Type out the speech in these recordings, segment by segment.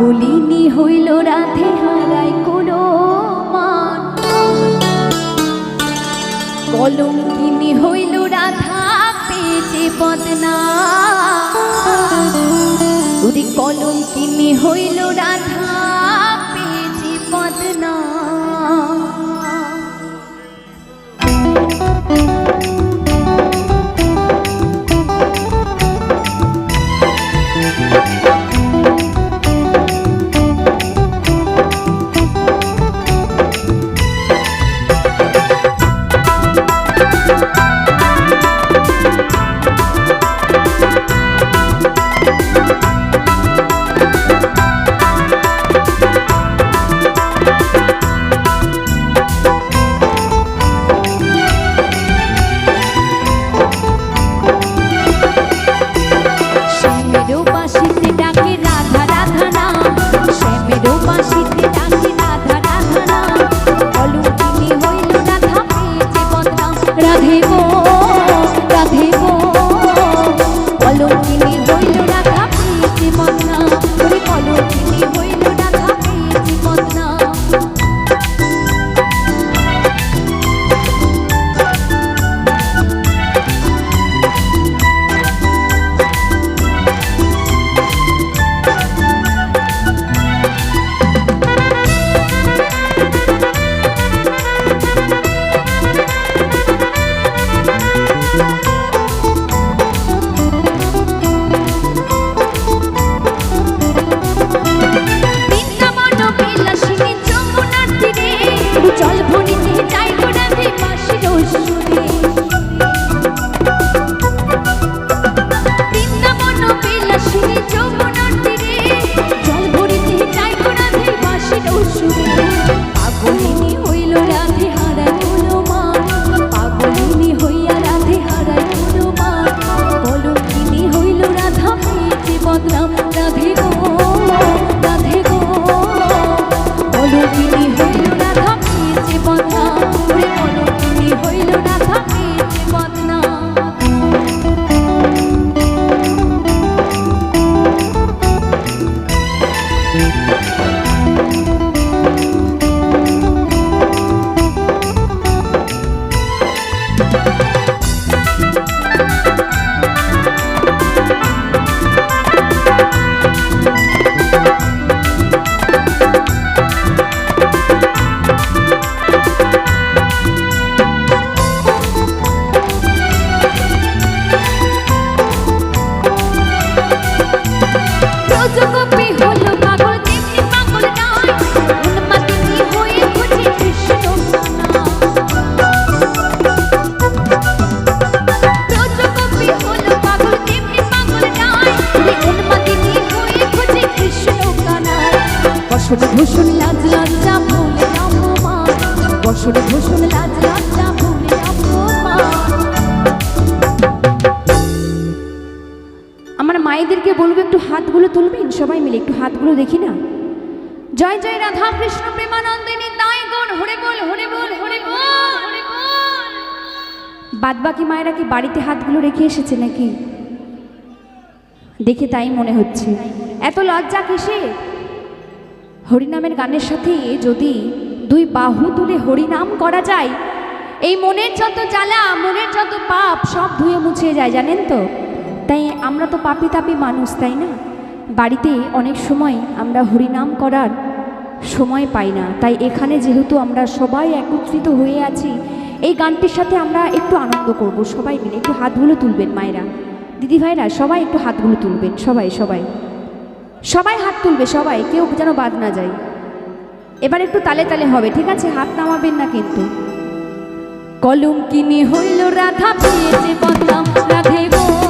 পাগলিনী হইল রাধে হারায় কোনো মান। কলঙ্কিনী হইল রাধা পেয়েছে বদনা। কলঙ্কিনী হইল রাধা। বসন ভূষণ লাজ লজ্জা ভুলে অপমান বসন ভূষণ লাজ লজ্জা ভুলে আমার। মায়েদেরকে বলব, একটু হাতগুলো তুলবেন? সবাই মিলে একটু হাতগুলো দেখি না? জয় জয় রাধা কৃষ্ণ প্রেমানন্দিনী, তাই গুণ, হরে বল হরে বল হরে বল হরে বল। বাদ বাকি মায়েরা কি বাড়িতে হাতগুলো রেখে এসেছে নাকি? দেখে তাই মনে হচ্ছে। এত লজ্জা কিসে হরিনামের গানের সাথে যদি দুই বাহু তুলে হরিনাম করা যায়, এই মনের যত জ্বালা, মনের যত পাপ, সব ধুয়ে মুছিয়ে যায়, জানেন তো? তাই আমরা তো পাপি তাপি মানুষ, তাই না? বাড়িতে অনেক সময় আমরা হরিনাম করার সময় পাই না। তাই এখানে যেহেতু আমরা সবাই একত্রিত হয়ে আছি, এই গানটির সাথে আমরা একটু আনন্দ করব, সবাই মিলে। একটু হাতগুলো তুলবেন মায়েরা। দিদি ভাইরা সবাই একটু হাতগুলো তুলবেন, সবাই সবাই। সবাই হাত তুলবে, সবাই, কেউ যেন বাদ না যায়। এবার একটু তালে তালে হবে, ঠিক আছে? হাত নামাবেন না কিন্তু। কলম কিনে হইল, রাধা পেয়েছে বদনাম, রাধে গো।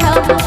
help. me.